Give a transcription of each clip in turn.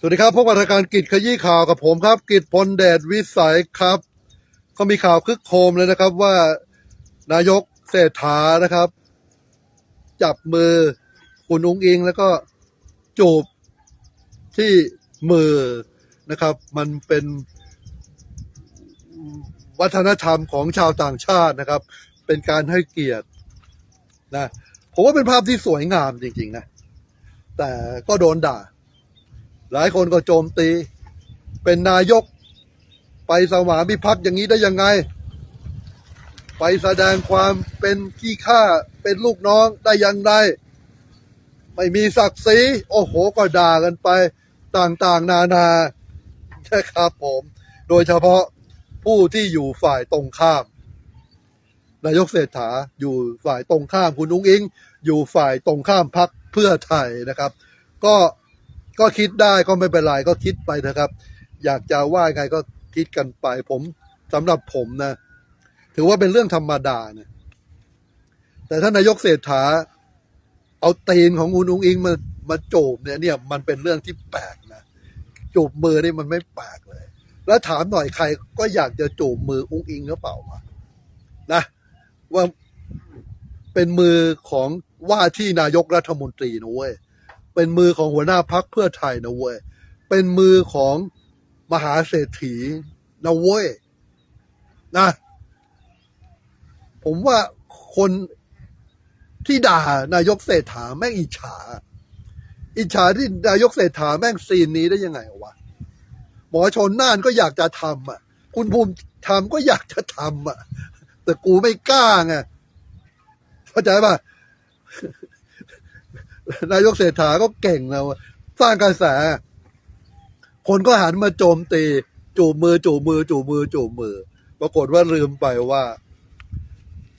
สวัสดีครับพบกับรายการกิจขยี้ข่าวกับผมครับ กิจพลเดชวิสัยครับก็มีข่าวคึกโครมเลยนะครับว่านายกเศรษฐานะครับ จับมือคุณอุ้งอิงแล้วก็จูบที่มือนะครับ มันเป็นวัฒนธรรมของชาวต่างชาตินะครับ เป็นการให้เกียรตินะผมว่าเป็นภาพที่สวยงามจริง ๆ นะ แต่ก็โดนด่า หลายคนก็โจมตี เป็นนายก ไปสวามิภักดิ์อย่างนี้ได้ยังไง ไปแสดงความเป็นขี้ข้าเป็นลูกน้องได้ยังไงไม่มีศักดิ์ศรีโอ้โหก็ด่ากันไปต่างๆ นานานะครับผม โดยเฉพาะผู้ที่อยู่ฝ่ายตรงข้าม นายกเศรษฐาอยู่ฝ่ายตรงข้ามคุณนุ้งอิง อยู่ฝ่ายตรงข้ามพักเพื่อไทยนะครับ ก็ ก็คิดได้ก็ไม่เป็นไรก็คิดไปนะครับ อยากจะว่าไงก็คิดกันไป ผมสำหรับผมนะ ถือว่าเป็นเรื่องธรรมดานะแต่ถ้านายกเศรษฐา เอาตีนของคุณอุ้งอิงมามาจูบเนี่ยเนี่ยมันเป็นเรื่องที่แปลกนะจูบมือนี่มันไม่แปลกเลย แล้วถามหน่อยใครก็อยากจะจูบมืออุ้งอิงหรือเปล่าวะนะว่าเป็นมือของว่าที่นายกรัฐมนตรีนะเว้ย เป็นมือของหัวหน้าพักเพื่อไทยนะเว้ย เป็นมือของมหาเศรษฐีนะเว้ยนะ ผมว่าคนที่ด่านายกเศรษฐาแม่งอิจฉา อิจฉาที่นายกเศรษฐาแม่งซีนนี้ได้ยังไงวะ หมอชนน่านก็อยากจะทำอะ คุณภูมิธรรมก็อยากจะทำอะ แต่กูไม่กล้าไงเข้าใจป่ะ นายกเศรษฐาก็เก่งแล้วอะสร้างกระแส คนก็หันมาโจมตี จูบมือ จูบมือ จูบมือ จูบมือ ปรากฏว่าลืมไปว่า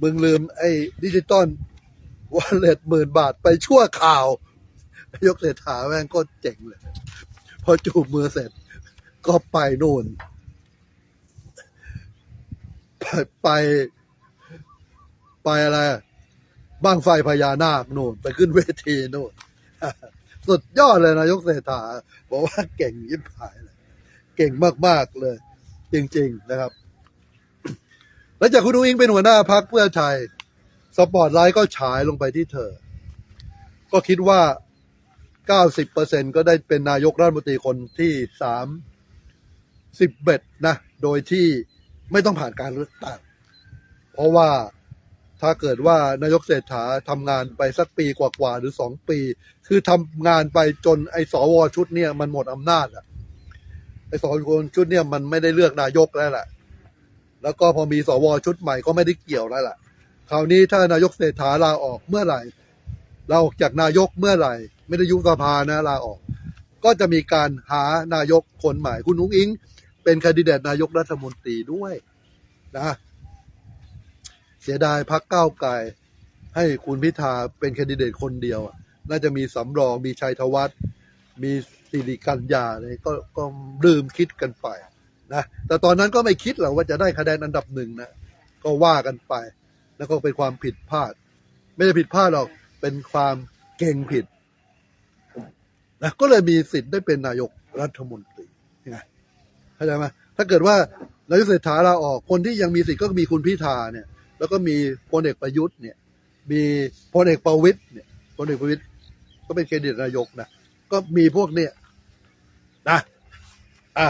มึงลืม ไอ้ดิจิตอลวอลเล็ตหมื่นบาทไปชั่วข่าว นายกเศรษฐาแม่งก็เจ๋งเลย พอจูบมือเสร็จ ก็ไปนู่น ไปไปไปอะไร บ้างไฟพญานาคนู่นไปขึ้นเวทีโน่นสุดยอดเลยนายกเศรษฐาบอกว่าเก่งยิบหายเลย เก่งมากๆเลย จริง ๆนะครับ แล้วจากคุณอุ้งอิงเป็นหัวหน้าพักเพื่อไทยสปอตไลท์ก็ฉายลงไปที่เธอ ก็คิดว่า 90%ก็ได้เป็นนายกรัฐมนตรีคนที่สามสิบเอ็ดนะ โดยที่ไม่ต้องผ่านการเลือกตั้งเพราะว่า ถ้าเกิดว่านายกเศรษฐาทำงานไปสักปีกว่าๆหรือสองปี คือทำงานไปจนไอ้สวชุดเนี่ยมันหมดอำนาจอะไอ้สวชุดเนี่ยมันไม่ได้เลือกนายกแล้วแหละแล้วก็พอมีสวชุดใหม่ก็ไม่ได้เกี่ยวแล้วล่ะ คราวนี้ถ้านายกเศรษฐาลาออกเมื่อไหร่ลาออกจากนายกเมื่อไหร่ ไม่ได้ยุบสภานะลาออก ก็จะมีการหานายกคนใหม่คุณนุ้งอิง เป็นคนดิเดตนายกรัฐมนตรีด้วยนะ เสียดายพักเก้าวไกลให้คุณพิธาเป็นแคนดิเดตคนเดียว น่าจะมีสำรองมีชัยธวัฒน์มีสิริกัญญาเลยก็ก็ลืมคิดกันไปนะแต่ตอนนั้นก็ไม่คิดหรอกว่าจะได้คะแนนอันดับหนึ่งนะก็ว่ากันไป แล้วก็เป็นความผิดพลาด ไม่ได้ผิดพลาดหรอกเป็นความเก่งผิดนะก็เลยมีสิทธิ์ได้เป็นนายกรัฐมนตรียังไงเข้าใจไหมถ้าเกิดว่านายกเศรษฐาลาออกคนที่ยังมีสิทธิ์ก็มีคุณพิธาเนี่ย แล้วก็มีพลเอกประยุทธ์เนี่ย มีพลเอกประวิตยเนี่ยพลเอกประวิตยก็เป็นแคนดิตนายกนะก็มีพวกเนี่ยนะอะ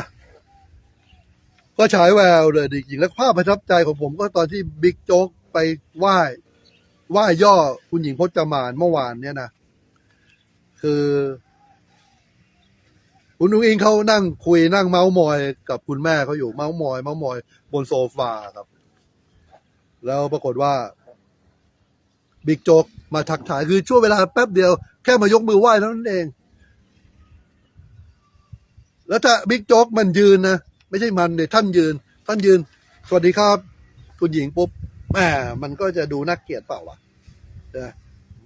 ก็ฉายแววเลยจริงๆแล้วภาพประทับใจของผมก็ตอนที่บิ๊กโจ๊กไปไหว้ไหว้ย่อคุณหญิงพจมานเมื่อวานเนี่ยนะคือ คุณนุ้งอิงเขานั่งคุยนั่งเมาส์มอยกับคุณแม่เขาอยู่เมาส์มอย เมาส์มอย บนโซฟาครับ แล้วปรากฏว่าบิ๊กโจ๊กมาทักทายคือช่วงเวลาแป๊บเดียวแค่มายกมือไหว้เท่านั้นเอง แล้วถ้าบิ๊กโจ๊กมันยืนนะ ไม่ใช่มันเดี๋ยท่านยืน ท่านยืน สวัสดีครับ คุณหญิงปุ๊บแหมมันก็จะดูน่าเกลียดเปล่าวะนะ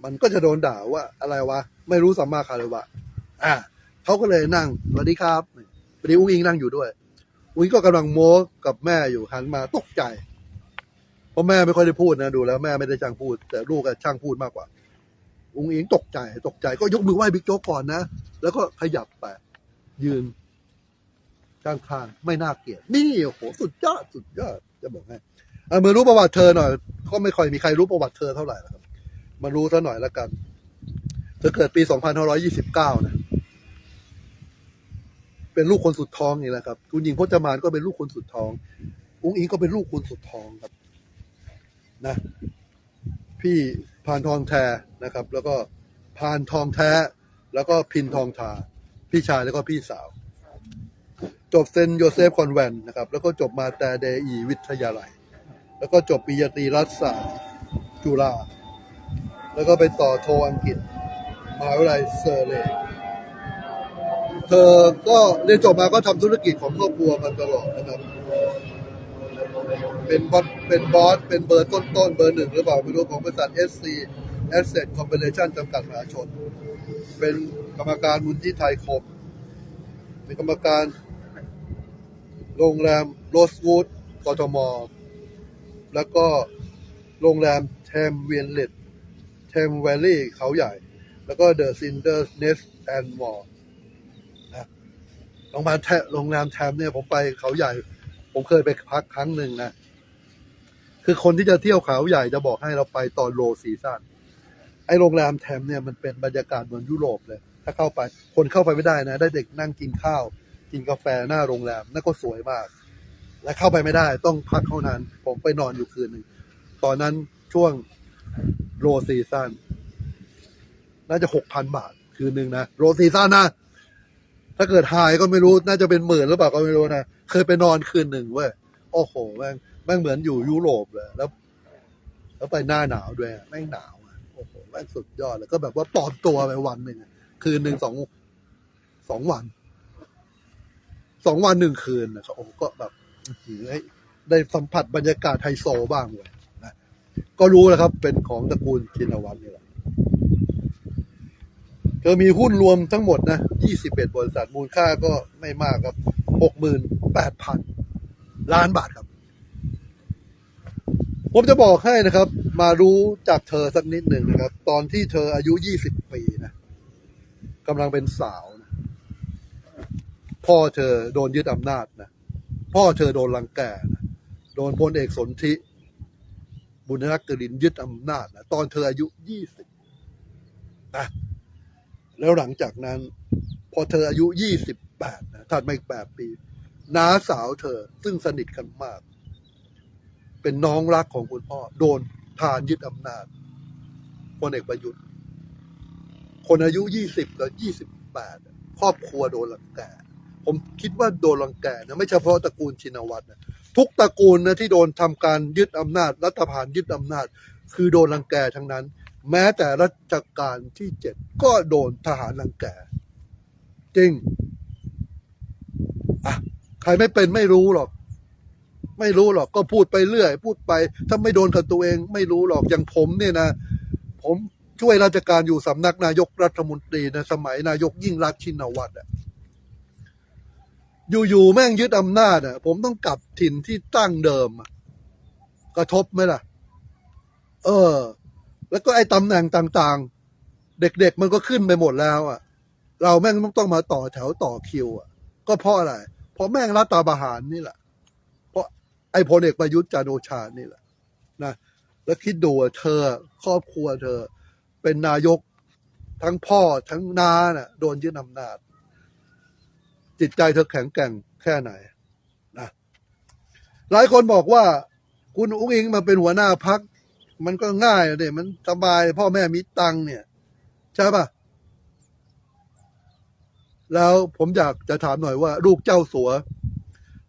มันก็จะโดนด่าว่าอะไรวะ ไม่รู้สัมมาคารวะ อะเขาก็เลยนั่งสวัสดีครับพอดีอุ้งอิงนั่งอยู่ด้วย อุ้งอิงก็กำลังโม้กับแม่อยู่หันมาตกใจ ราะแม่ไม่ค่อยได้พูดนะดูแล้วแม่ไม่ได้ช่างพูด แต่ลูกก็ช่างพูดมากกว่า อุ้งอิงตกใจตกใจก็ยกมือไหว้บิ๊กโจ๊กก่อนนะ แล้วก็ขยับไป ยืนข้างๆไม่น่าเกลียดนี่โอ้โหสุดยอดสุดยอดจะบอกให้เอามารู้ประวัติเธอหน่อย ก็ไม่ค่อยมีใครรู้ประวัติเธอเท่าไหร่หรอกครับ มารู้ซะหน่อยละกัน เธอเกิดปี 2529 นะ เป็นลูกคนสุดท้องนี่แหละครับ คุณหญิงพจมานก็เป็นลูกคนสุดท้อง อุ้งอิงก็เป็นลูกคนสุดท้องครับ นะ พี่พานทองแท้นะครับ แล้วก็พานทองแท้ แล้วก็พินทองทา พี่ชายแล้วก็พี่สาว จบเซนโยเซฟคอนแวนนะครับ แล้วก็จบมาแต่เดอีวิทยาลัย แล้วก็จบปริญญาตรีรัฐศาสตร์จุฬาแล้วก็ไปต่อโทอังกฤษมหาวิทยาลัยเซอร์เลย์เธอก็เรียนจบมาก็ทำธุรกิจของครอบครัวมาตลอดนะครับ เป็นบอส เป็นบอส เป็นเบอร์ต้นๆ เบอร์หนึ่งหรือเปล่าไม่รู้ของบริษัท SC Asset Corporation จำกัดมหาชน เป็นกรรมการมูลที่ไทยคมเป็นกรรมการโรงแรมโรสวูดกทม แล้วก็โรงแรมเทมเวียนเลดเทมแวลลี่เขาใหญ่ แล้วก็เดอะซินเดอร์เนสแอนด์มอร์นะโรงแรมแทโรงแรมแทมเนี่ยผมไปเขาใหญ่ ผมเคยไปพักครั้งหนึ่งนะ คือคนที่จะเที่ยวเขาใหญ่จะบอกให้เราไปตอนโลซีซั่นไอโรงแรมแทมเนี่ยมันเป็นบรรยากาศเหมือนยุโรปเลย ถ้าเข้าไปคนเข้าไปไม่ได้นะ ได้เด็กนั่งกินข้าว กินกาแฟหน้าโรงแรมนั่นก็สวยมาก และเข้าไปไม่ได้ต้องพักเท่านั้น ผมไปนอนอยู่คืนหนึ่งตอนนั้นช่วงโรซีซันน่าจะหกพันบาท คืนหนึ่งนะโรซีซันนะ ถ้าเกิดไฮก็ไม่รู้น่าจะเป็นหมื่นหรือเปล่าก็ไม่รู้นะ เคยไปนอนคืนหนึ่งเว้ย โอ้โหแม่ง แม่งเหมือนอยู่ยุโรปเลย แล้ว แล้วไปหน้าหนาวด้วยแม่งหนาวอะโอ้โหแม่งสุดยอดเลยก็แบบว่าปลอมตัวไปวันหนึ่งคืนหนึ่งสองสองวันสองวันหนึ่งคืนนะครับโอ้โหก็แบบได้สัมผัสบรรยากาศไฮโซบ้างเลยนะก็รู้แล้วครับ เป็นของตระกูลชินวัตรนี่แหละเธอมีหุ้นรวมทั้งหมดนะ21บเอ็ดบริษัทมูลค่าก็ไม่มากครับ68,000ล้านบาทครับ ผมจะบอกให้นะครับ มารู้จากเธอสักนิดหนึ่งนะครับ ตอนที่เธออายุ20ปีนะกำลังเป็นสาวนะพ่อเธอโดนยึดอำนาจนะพ่อเธอโดนรังแกนะโดนพลเอกสนธิบุญรักกรินยึดอำนาจนะตอนเธออายุยี่สิบนะแล้วหลังจากนั้น พอเธออายุยี่สิบแปดนะถัดมาอีกแปดปีน้าสาวเธอซึ่งสนิทกันมาก เป็นน้องรักของคุณพ่อ โดนทานยึดอำนาจพลเอกประยุทธ์ คนอายุยี่สิบกับยี่สิบแปดครอบครัวโดนรังแกผมคิดว่าโดนรังแกนะไม่เฉพาะตระกูลชินวัตรนะทุกตระกูลนะที่โดนทำการยึดอำนาจ รัฐบาลยึดอำนาจ คือโดนรังแกทั้งนั้น แม้แต่รัชกาลที่เจ็ดก็โดนทหารรังแกจริงอะใครไม่เป็นไม่รู้หรอก ไม่รู้หรอกก็พูดไปเรื่อย พูดไป ถ้าไม่โดนกับตัวเอง ไม่รู้หรอกอย่างผมเนี่ยนะ ผมช่วยราชการอยู่สำนักนายกรัฐมนตรีนะสมัยนายกยิ่งรักชินวัตรอะอยู่ๆแม่งยึดอำนาจอะผมต้องกลับถิ่นที่ตั้งเดิมกระทบไหมล่ะ เออ แล้วก็ไอ้ตำแหน่งต่างๆ เด็กๆมันก็ขึ้นไปหมดแล้วอะเราแม่งต้องต้องมาต่อแถวต่อคิวอะก็เพราะอะไรเพราะแม่งรัฐประหารนี่แหละ อ้พลเอกประยุทธ์จันโอชานี่แหละนะแล้วคิดดูเธอครอบครัวเธอ เป็นนายกทั้งพ่อทั้งนาน่ะโดนยึดอำนาจ จิตใจเธอแข็งแกร่งแค่ไหนนะหลายคนบอกว่า คุณอุ้งอิงมาเป็นหัวหน้าพัก มันก็ง่ายเด็มันสบายพ่อแม่มีตังค์เนี่ย ใช่ปะแล้วผมอยากจะถามหน่อยว่า ลูกเจ้าสัว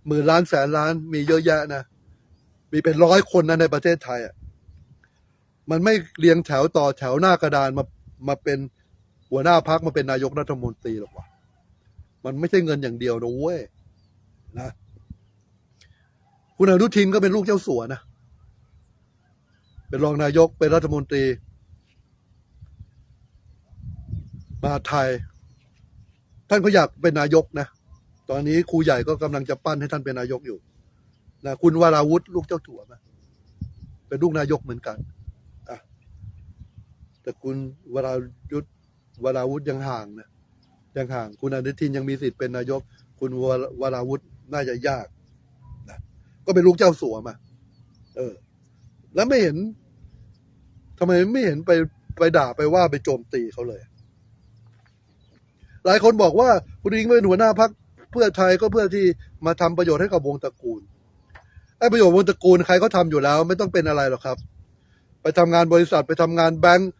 หมื่นล้านแสนล้านมีเยอะแยะนะ มีเป็นร้อยคนนะในประเทศไทยอะมันไม่เรียงแถวต่อแถวหน้ากระดานมามาเป็นหัวหน้าพักมาเป็นนายกรัฐมนตรีหรอกวะมันไม่ใช่เงินอย่างเดียวนะเว้ยนะคุณอนุทินก็เป็นลูกเจ้าสัวนะเป็นรองนายกเป็นรัฐมนตรี มาไทย ท่านก็อยากเป็นนายกนะ ตอนนี้ครูใหญ่ก็กำลังจะปั้นให้ท่านเป็นนายกอยู่นะคุณวราวุธลูกเจ้าสัวนะเป็นลูกนายกเหมือนกันอะแต่คุณวรายุทธวราวุธยังห่างนะยังห่าง คุณอนุทินยังมีสิทธิ์เป็นนายก คุณวรวราวุธน่าจะยากนะก็เป็นลูกเจ้าสัวมา เออ แล้วไม่เห็นทำไมไม่เห็นไปไปด่าไปว่าไปโจมตีเขาเลย หลายคนบอกว่าคุณอิงเป็นหัวหน้าพัก เพื่อไทยก็เพื่อที่มาทำประโยชน์ให้กับวงตระกูลไอ้ประโยชน์วงตระกูลใครก็ทำอยู่แล้ว ไม่ต้องเป็นอะไรหรอกครับ ไปทำงานบริษัทไปทำงานแบงก์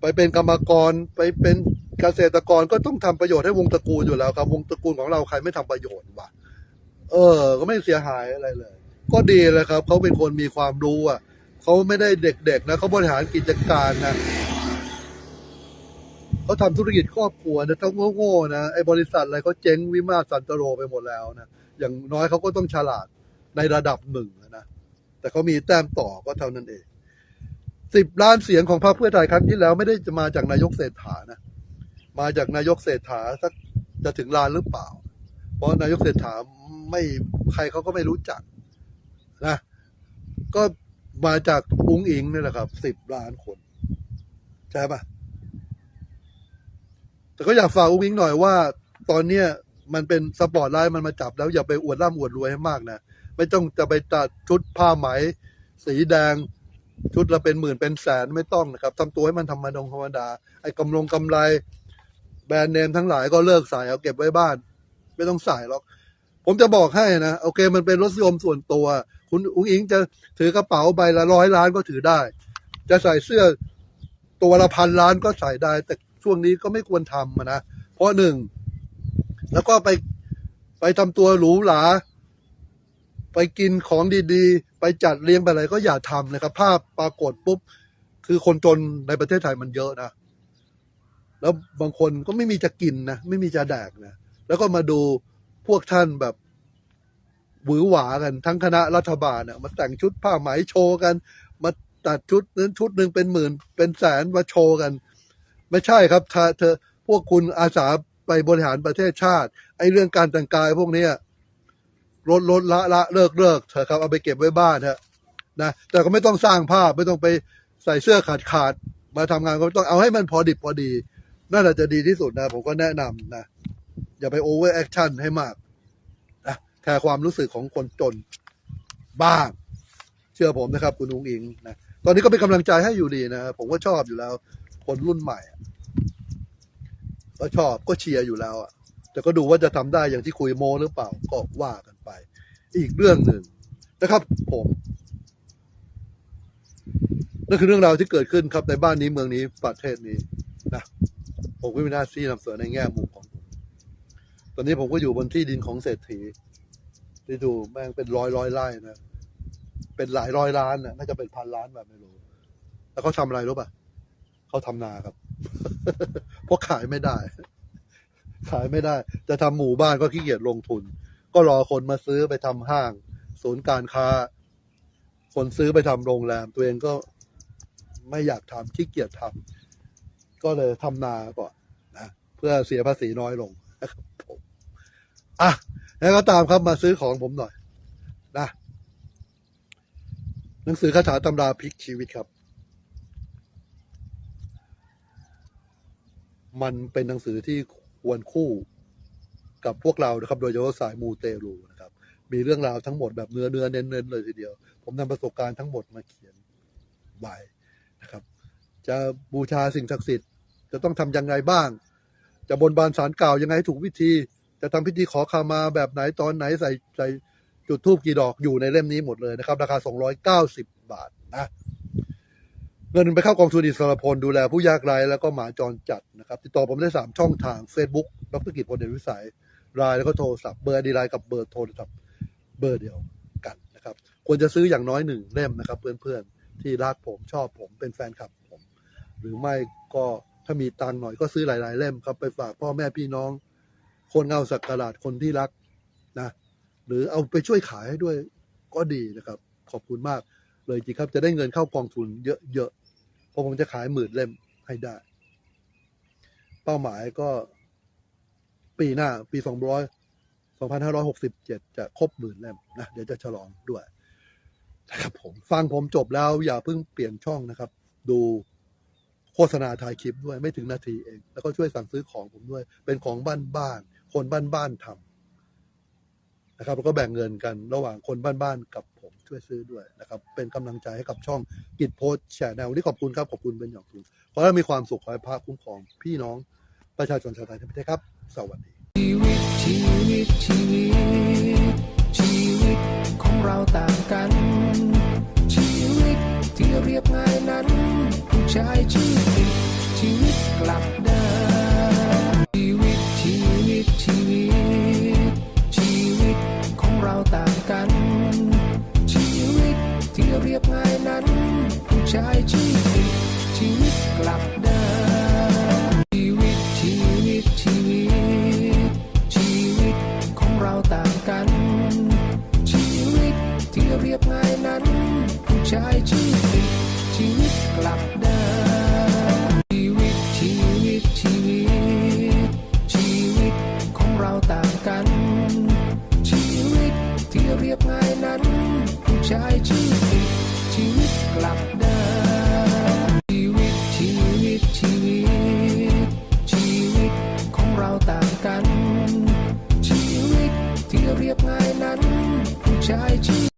ไปเป็นกรรมกรไปเป็นเกษตรกรก็ต้องทำประโยชน์ให้วงตระกูลอยู่แล้วครับ วงตระกูลของเราใครไม่ทำประโยชน์วะเออ ก็ไม่เสียหายอะไรเลย ก็ดีเลยครับเขาเป็นคนมีความรู้อะเขาไม่ได้เด็กๆนะเขาบริหารกิจการนะ เขาทำธุรกิจครอบครัวนะถ้าโง่ๆนะไอ้บริษัทอะไรเขาเจ๊งวิมาสันตโรไปหมดแล้วนะอย่างน้อยเขาก็ต้องฉลาดในระดับหนึ่งนะแต่เขามีแต้มต่อก็เท่านั้นเองสิบล้านเสียงของพรรคเพื่อไทยครั้งที่แล้วไม่ได้จะมาจากนายกเศรษฐานะมาจากนายกเศรษฐาสักจะถึงล้านหรือเปล่า เพราะนายกเศรษฐาไม่ใครเขาก็ไม่รู้จักนะก็มาจากอุ้งอิงนี่แหละครับสิบล้านคน ใช่ปะ แต่ก็อยากฝากอุ้งอิงหน่อยว่า ตอนเนี้ยมันเป็นสปอร์ตไลท์มันมาจับแล้วอย่าไปอวดร่ำอวดรวยให้มากนะไม่ต้องจะไปตัดชุดผ้าไหม สีแดง ชุดละเป็นหมื่นเป็นแสนไม่ต้องนะครับทำตัวให้มันธรรมดงธรรมดาไอ้กำลงกำไร แบรนด์เนมทั้งหลายก็เลิกใส่เอาเก็บไว้บ้าน ไม่ต้องใส่หรอก ผมจะบอกให้นะโอเค มันเป็นรสนิยมส่วนตัว คุณอุ้งอิงจะถือกระเป๋าใบละร้อยล้านก็ถือได้ จะใส่เสื้อตัวละพันล้านก็ใส่ได้ แต่ ช่วงนี้ก็ไม่ควรทำนะ เพราะหนึ่ง แล้วก็ไปไปทำตัวหรูหราไปกินของดีๆ ไปจัดเลี้ยงไปอะไรก็อย่าทำนะครับ ภาพปรากฏปุ๊บ คือคนจนในประเทศไทยมันเยอะนะ แล้วบางคนก็ไม่มีจะกินนะ ไม่มีจะแดกนะ แล้วก็มาดูพวกท่านแบบหวือหวากัน ทั้งคณะรัฐบาลเนี่ยมาแต่งชุดผ้าไหมโชว์กัน มาตัดชุดนั้นชุดหนึ่งเป็นหมื่น เป็นแสนมาโชว์กัน ไม่ใช่ครับเธอพวกคุณอาสาไปบริหารประเทศชาติ ไอ้เรื่องการแต่งกายพวกนี้ลดลดละละเลิกเลิกเถอะครับเอาไปเก็บไว้บ้านเถอะนะแต่ก็ไม่ต้องสร้างภาพไม่ต้องไปใส่เสื้อขาดขาดมาทำงานก็ต้องเอาให้มันพอดิบพอดีน่าจะดีที่สุดนะ ผมก็แนะนำนะ อย่าไปโอเวอร์แอคชั่นให้มากนะแค่ความรู้สึกของคนจนบ้าง เชื่อผมนะครับ คุณอุ้งอิงนะตอนนี้ก็เป็นกำลังใจให้อยู่ดีนะผมก็ชอบอยู่แล้ว คนรุ่นใหม่ก็ชอบก็เชียร์อยู่แล้วอะ แต่ก็ดูว่าจะทำได้อย่างที่คุยโมหรือเปล่าก็ว่ากันไป อีกเรื่องหนึ่งนะครับ ผมนั่นคือเรื่องราวที่เกิดขึ้นครับในบ้านนี้เมืองนี้ประเทศนี้นะผมก็มีหน้าที่นำเสนอในแง่มุมของผมตอนนี้ผมก็อยู่บนที่ดินของเศรษฐีที่ดูแม่งเป็นร้อยร้อยไร่นะเป็นหลายร้อยล้านนะน่าจะเป็นพันล้านแบบไม่รู้ แล้วเขาทำอะไรรู้ป่ะ เขาทำนาครับ เพราะขายไม่ได้ ขายไม่ได้ จะทำหมู่บ้านก็ขี้เกียจลงทุน ก็รอคนมาซื้อไปทำห้าง ศูนย์การค้า คนซื้อไปทำโรงแรม ตัวเองก็ไม่อยากทำขี้เกียจทำก็เลยทำนาก่อนนะเพื่อเสียภาษีน้อยลงนะครับผมอะแล้วก็ตามครับมาซื้อของผมหน่อยนะหนังสือคาถาตำราพลิกชีวิตครับ มันเป็นหนังสือที่ควรคู่กับพวกเรานะครับ โดยเฉพาะสายมูเตลูนะครับ มีเรื่องราวทั้งหมดแบบเนื้อเนื้อเน้นเน้นเลยทีเดียว ผมนำประสบการณ์ทั้งหมดมาเขียนไว้นะครับ จะบูชาสิ่งศักดิ์สิทธิ์ จะต้องทำยังไงบ้าง จะบนบานสารกล่าวยังไงให้ถูกวิธี จะทำพิธีขอขมาแบบไหนตอนไหนใส่ใส่จุดทูบกี่ดอกอยู่ในเล่มนี้หมดเลยนะครับ ราคา 290 บาทนะ เงินไปเข้ากองทุนอิสรพลดูแลผู้ยากไร้แล้วก็หมาจรจัดนะครับติดต่อผมได้ 3 ช่องทาง Facebook ดรกิจพลเดชวิสัยไลน์แล้วก็โทรศัพท์เบอร์ดีไลน์กับเบอร์โทรศัพท์เบอร์เดียวกันนะครับ ควรจะซื้ออย่างน้อยหนึ่งเล่มนะครับ เพื่อนๆ ที่รักผมชอบผมเป็นแฟนคลับผม หรือไม่ก็ถ้ามีตังค์หน่อยก็ซื้อหลาย ๆ เล่มครับไปฝากพ่อแม่พี่น้อง คนเงาสักการาดคนที่รักนะหรือเอาไปช่วยขายให้ด้วยก็ดีนะครับ ขอบคุณมากเลยจริงครับจะได้เงินเข้ากองทุนเยอะ ผมจะขายหมื่นเล่มให้ได้ เป้าหมายก็ปีหน้าปีสองร้อยสองพันห้าร้อยหกสิบเจ็ดจะครบหมื่นเล่มนะเดี๋ยวจะฉลองด้วยนะครับผมฟังผมจบแล้วอย่าเพิ่งเปลี่ยนช่องนะครับ ดูโฆษณาถ่ายคลิปด้วยไม่ถึงนาทีเอง แล้วก็ช่วยสั่งซื้อของผมด้วย เป็นของบ้านบ้านๆคนบ้านบ้านๆทำนะครับแล้วก็แบ่งเงินกันระหว่างคนบ้านบ้านๆกับผม ช่วยซื้อด้วยนะครับเป็นกำลังใจให้กับช่องกิจโพสแชร์แนววันนี้ขอบคุณครับขอบคุณเป็นอย่างสูงขอให้มีความสุขขอให้พระคุ้มครองพี่น้องประชาชนชาวไทยทั้งประเทศครับ สวัสดีชีวิตชีวิตชีวิตชีวิตของเราต่างกัน ชีวิตที่เรียบง่ายนั้นผู้ชายชี รียบง่ายนั้น ผู้ชายที่